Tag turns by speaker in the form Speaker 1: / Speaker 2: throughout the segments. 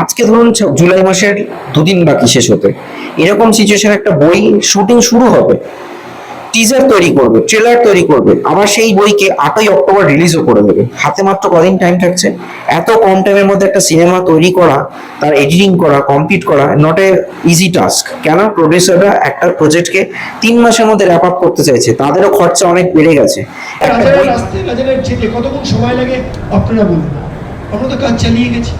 Speaker 1: আজকে ধরুন জুলাই মাসের দুদিন বাকি শেষ হতে। এরকম সিচুয়েশন একটা বই শুটিং শুরু হবে। টিজার তৈরি করবে ট্রেলার তৈরি করবে। আবার সেই বইকে আটই অক্টোবর রিলিজও করে দেবে। হাতে মাত্র কদিন টাইম থাকছে। এত কম টাইমের মধ্যে একটা সিনেমা তৈরি করা তার এডিটিং করা কমপ্লিট করা নট এ ইজি টাস্ক কেন? প্রডিউসাররা একটা প্রজেক্টকে তিন মাসের মধ্যে র্যাপ আপ করতে চাইছে। তাদেরও খরচা অনেক বেড়ে গেছে। একটা বই
Speaker 2: কতক্ষণ সময় লাগে আপনারা বলুন। আমরা তো কাজ চালিয়ে গেছি।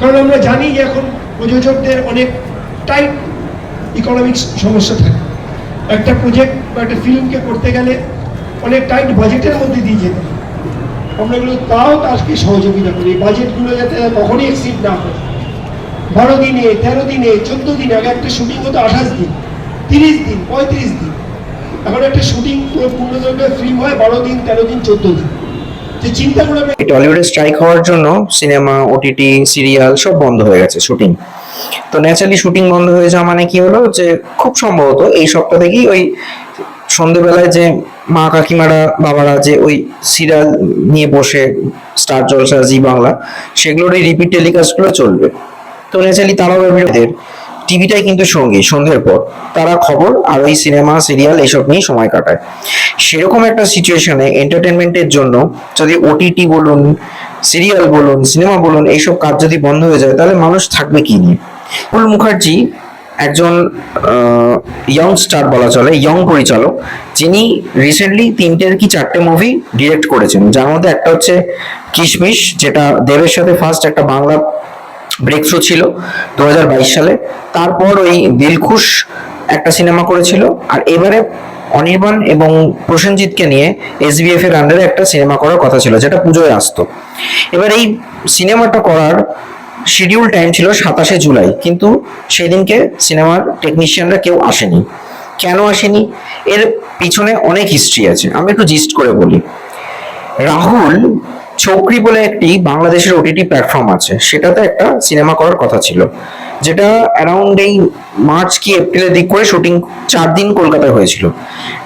Speaker 2: কারণ আমরা জানি যে এখন প্রযোজকদের অনেক টাইট ইকোনমিক্স সমস্যা থাকে। একটা প্রজেক্ট বা একটা ফিল্মকে করতে গেলে অনেক টাইট বাজেটের মধ্যে দিয়ে যেতে। আমরা এগুলো তাও তাকে সহযোগিতা করি। এই বাজেটগুলো যাতে কখনই এক্সিড না হয়। বারো দিনে, তেরো দিনে, চোদ্দ দিন, আগে একটা শুটিং হতো আঠাশ দিন, তিরিশ দিন, পঁয়ত্রিশ দিন। এখন একটা শুটিং পুরো পূর্ণদৈর্ঘ্য ফিল্ম হয় বারো দিন, তেরো দিন, চোদ্দ দিন।
Speaker 1: টলিউডে স্ট্রাইক হওয়ার জন্য সিনেমা ওটিটি সিরিয়াল সব বন্ধ হয়ে গেছে, শুটিং। তো ন্যাচারালি শুটিং বন্ধ হয়ে যাওয়া মানে কি হলো যে খুব সম্ভবত এই সপ্তাহ থেকেই ওই সন্ধেবেলায় যে মা কাকিমারা, বাবারা যে ওই সিরিয়াল নিয়ে বসে, স্টার জলসা জি বাংলা সেগুলোর এই রিপিট টেলিকাস্টগুলো চলবে। তো ন্যাচারালি তারাও এদের টিভিটাই কিন্তু সঙ্গী, সন্ধ্যের পর। তারা খবর আর ওই সিনেমা, সিরিয়াল এইসব নিয়ে সময় কাটায়। সেরকম একটা সিচুয়েশনে এন্টারটেনমেন্টের জন্য যদি ওটিটি বলুন সিরিয়াল বলুন সিনেমা বলুন, এইসব কাজ যদি বন্ধ হয়ে যায়, তাহলে মানুষ থাকবে কি নিয়ে? ফুল মুখার্জি একজন ইয়ং স্টার বলা চলে ইয়ং পরিচালক, যিনি রিসেন্টলি তিনটের কি চারটে মুভি ডিরেক্ট করেছেন। যার মধ্যে একটা হচ্ছে কিশমিশ, যেটা দেবের সাথে ফার্স্ট একটা বাংলা ব্রেক থ্রু ছিল দু হাজার বাইশ সালে। তারপর ওই দিলখুশ একটা সিনেমা করেছিল। আর এবারে অনির্বাণ এবং প্রসেনজিৎকে নিয়ে এসবিএফ এর আন্ডারে একটা সিনেমা করার কথা ছিল, যেটা পুজোয় আসতো। এবার এই সিনেমাটা করার শিডিউল টাইম ছিল সাতাশে জুলাই, কিন্তু সেদিনকে সিনেমার টেকনিশিয়ানরা কেউ আসেনি। কেন আসেনি? এর পিছনে অনেক হিস্ট্রি আছে। আমি একটু জিস্ট করে বলি। রাহুল চৌকরি বলে একটি বাংলাদেশের ওটিটি প্ল্যাটফর্ম আছে। সেটাতে একটা সিনেমা করার কথা ছিল। যেটা অ্যারাউন্ড এই মার্চ কি এপ্রিলের দিক করে শুটিং চার দিন কলকাতায় হয়েছিল।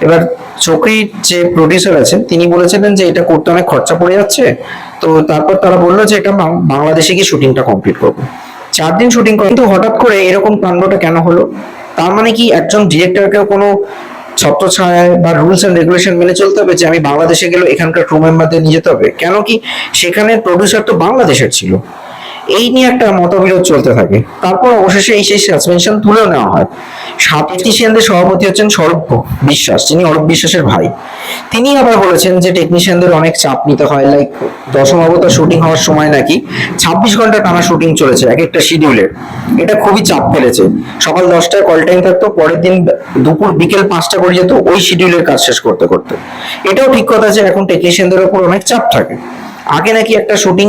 Speaker 1: এবার চৌকরির যে প্রডিউসার আছেন, তিনি বলেছিলেন যে এটা করতে অনেক খরচা পড়ে যাচ্ছে। তো তারপর তারা বলল যে এটা বাংলাদেশে গিয়ে শুটিংটা কমপ্লিট করব। চার দিন শুটিং কিন্তু হঠাৎ করে এরকম কাণ্ডটা কেন হলো? তার মানে কি একজন ডিরেক্টরকেও কোনো ছত্রছায়ায় বা রুলস এন্ড রেগুলেশন মেনে চলতে হবে যে আমি বাংলাদেশে গেলে এখানকার ক্রু মেম্বারদের নিয়ে যেতে হবে। কেন কি সেখানে প্রডিউসার তো বাংলাদেশের ছিল। এই নিয়ে একটা মতবিরোধ চলতে থাকে। তারপর অবশেষে এই সেই সাসপেনশন তুলেও নেওয়া হয়। টেকনিশিয়ানদের সভাপতি হচ্ছেন সৌরভ বিশ্বাস, যিনি অরূপ বিশ্বাসের ভাই। তিনি আবার বলেছেন যে টেকনিশিয়ানদের অনেক চাপ নিতে হয় লাইক দশম অবতার শুটিং হওয়ার সময় নাকি ছাব্বিশ ঘণ্টা টানা শুটিং চলেছে, এক একটা শিডিউলের এটা খুবই চাপ ফেলেছে। সকাল দশটায় কল টাইম থাকতো, পরের দিন দুপুর বিকেল পাঁচটা করে যেত, ওই শিডিউলের কাজ শেষ করতে করতে। এটাও ঠিক কথা যে এখন টেকনিশিয়ানদের উপর অনেক চাপ থাকে। আগে নাকি একটা শুটিং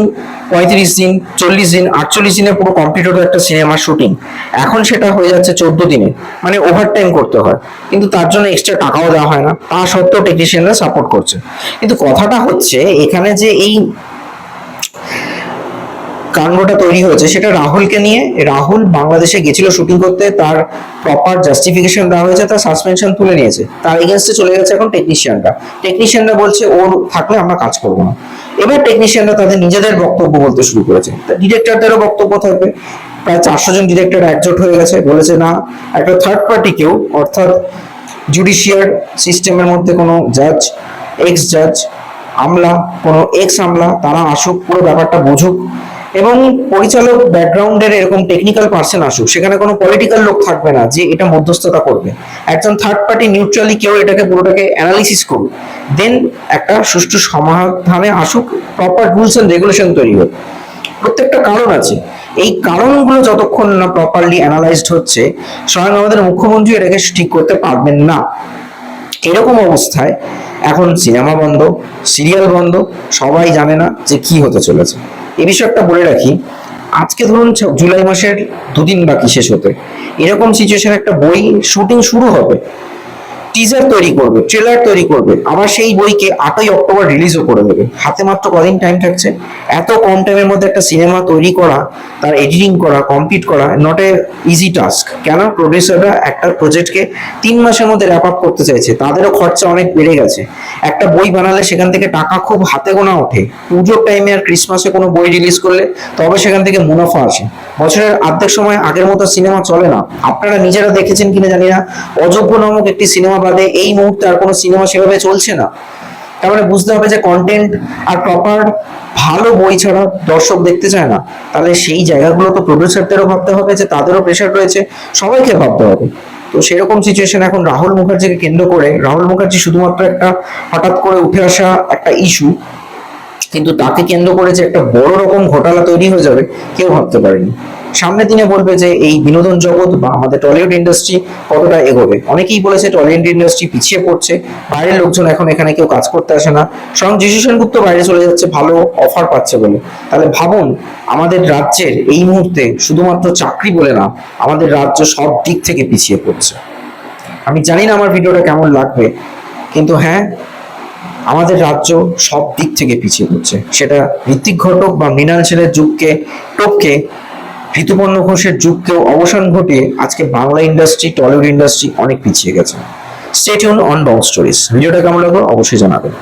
Speaker 1: পঁয়ত্রিশ দিন, চল্লিশ দিন, আটচল্লিশ দিনে পুরো কমপ্লিট হতো একটা সিনেমার শুটিং এখন সেটা হয়ে যাচ্ছে চোদ্দ দিনে। মানে ওভারটাইম করতে হয়। কিন্তু তার জন্য এক্সট্রা টাকাও দেওয়া হয় না। তা সত্ত্বেও টেকনিশিয়ানরা সাপোর্ট করছে। কিন্তু কথাটা হচ্ছে, এখানে যে এই কাণ্ডটা তৈরি হয়েছে, সেটা রাহুলকে নিয়ে। রাহুল বাংলাদেশে গেছিল শুটিং করতে, তার প্রপার জাস্টিফিকেশন দেওয়া হয়েছে, তার সাসপেনশন তুলে নিয়েছে। তার এগেনস্টে চলে গেছে এখন টেকনিশিয়ানরা টেকনিশিয়ানরা বলছে, ওর থাকলে আমরা কাজ করব না। এবার টেকনিশিয়ানরা তাদের নিজেদের বক্তব্য বলতে শুরু করেছে। ডিরেক্টরদেরও বক্তব্য থাকবে। প্রায় চারশো জন ডিরেক্টর একজোট হয়ে গেছে, বলেছে, না, একটা থার্ড পার্টি কেউ, অর্থাৎ জুডিশিয়ার সিস্টেমের মধ্যে কোনো জাজ এক্স জাজ আমলা, কোনো এক্স আমলা তারা আসুক, পুরো ব্যাপারটা বুঝুক। এবং পরিচালক ব্যাকগ্রাউন্ডের এরকম টেকনিক্যাল পার্সন আসুক, সেখানে কোনো পলিটিক্যাল লোক থাকবে না যে এটা মধ্যস্থতা করবে। একজন থার্ড পার্টি নিউট্রালি কেউ এটাকে পুরোটাকে অ্যানালিসিস করুক। দেন একটা সুষ্ঠু সমাধানে আসুক প্রপার রুলস এন্ড রেগুলেশন তৈরি হোক। প্রত্যেকটা কারণ আছে। এই কারণগুলো যতক্ষণ না প্রপারলি অ্যানালাইজড হচ্ছে, স্বয়ং আমাদের মুখ্যমন্ত্রী এটাকে ঠিক করতে পারবেন না। এরকম অবস্থায় এখন সিনেমা বন্ধ সিরিয়াল বন্ধ, সবাই জানে না যে কি হতে চলেছে। এই বিষয়টা বলে রাখি, আজকে ধরুন জুলাই মাসের দুদিন বাকি শেষ হতে, এরকম সিচুয়েশন একটা বই শুটিং শুরু হবে। টিজার তৈরি করবে ট্রেলার তৈরি করবে, আবার সেই বইকে আটই অক্টোবর রিলিজও করে দেবে। হাতে মাত্র কদিন টাইম থাকছে। এত কম টাইমের মধ্যে একটা সিনেমা তৈরি করা, তার এডিটিং করা কমপ্লিট করা নট এ ইজি টাস্ক কেন? প্রডিউসাররা একটা প্রজেক্টকে তিন মাসের মধ্যে র্যাপ আপ করতে চাইছে। তাদেরও খরচা অনেক বেড়ে গেছে। একটা বই বানালে সেখান থেকে টাকা খুব হাতে গোনা ওঠে। পুজোর টাইমে আর ক্রিসমাসে কোনো বই রিলিজ করলে তবে সেখান থেকে মুনাফা আসে। বছরের অর্ধেক সময় আগের মতো সিনেমা চলে না। আপনারা নিজেরা দেখেছেন কিনা জানি না। অযোগ্য নামক একটি সিনেমা বাদে এই মুহূর্তে আর কোনো সিনেমা সেভাবে চলছে না। তার মানে বুঝতে হবে যে কন্টেন্ট আর প্রপার ভালো বই ছাড়া দর্শক দেখতে চায় না। তাহলে সেই জায়গাগুলো তো প্রডিউসারদেরও ভাবতে হবে, যে তাদেরও প্রেশার রয়েছে, সবাইকে ভাবতে হবে। তো সেরকম সিচুয়েশন এখন রাহুল মুখার্জিকে কেন্দ্র করে, রাহুল মুখার্জি শুধুমাত্র একটা হঠাৎ করে উঠে আসা একটা ইস্যু কিন্তু তাকে কেন্দ্র করে যে একটা বড় রকম ঘোটালা তৈরি হয়ে যাবে, কেউ ভাবতে পারেনি। সামনের দিনে বলবে যে এই বিনোদন জগৎ বা আমাদের টলিউড ইন্ডাস্ট্রি কতটা এগোবে। অনেকেই বলেছে টলিউড ইন্ডাস্ট্রি পিছিয়ে পড়ছে, বাইরের লোকজন এখন এখানে কেউ কাজ করতে আসে না। স্বয়ং যিশু সেনগুপ্ত বাইরে চলে যাচ্ছে, ভালো অফার পাচ্ছে বলে। তাহলে ভাবুন, আমাদের রাজ্যের এই মুহূর্তে শুধুমাত্র চাকরি বলে না, আমাদের রাজ্য সব দিক থেকে পিছিয়ে পড়ছে। আমি জানি না আমার ভিডিওটা কেমন লাগবে, কিন্তু হ্যাঁ আমাদের রাজ্য সব দিক থেকে পিছিয়ে পড়ছে। সেটা ঋত্বিক ঘটক বা মৃণাল সেনের যুগকে, টপকে ঋতুপর্ণ ঘোষের যুগকেও অবসান ঘটিয়ে আজকে বাংলা ইন্ডাস্ট্রি টলিউড ইন্ডাস্ট্রি অনেক পিছিয়ে গেছে। স্টেট অন বং স্টোরিজ ভিডিওটা কেমন লাগল অবশ্যই জানাবেন।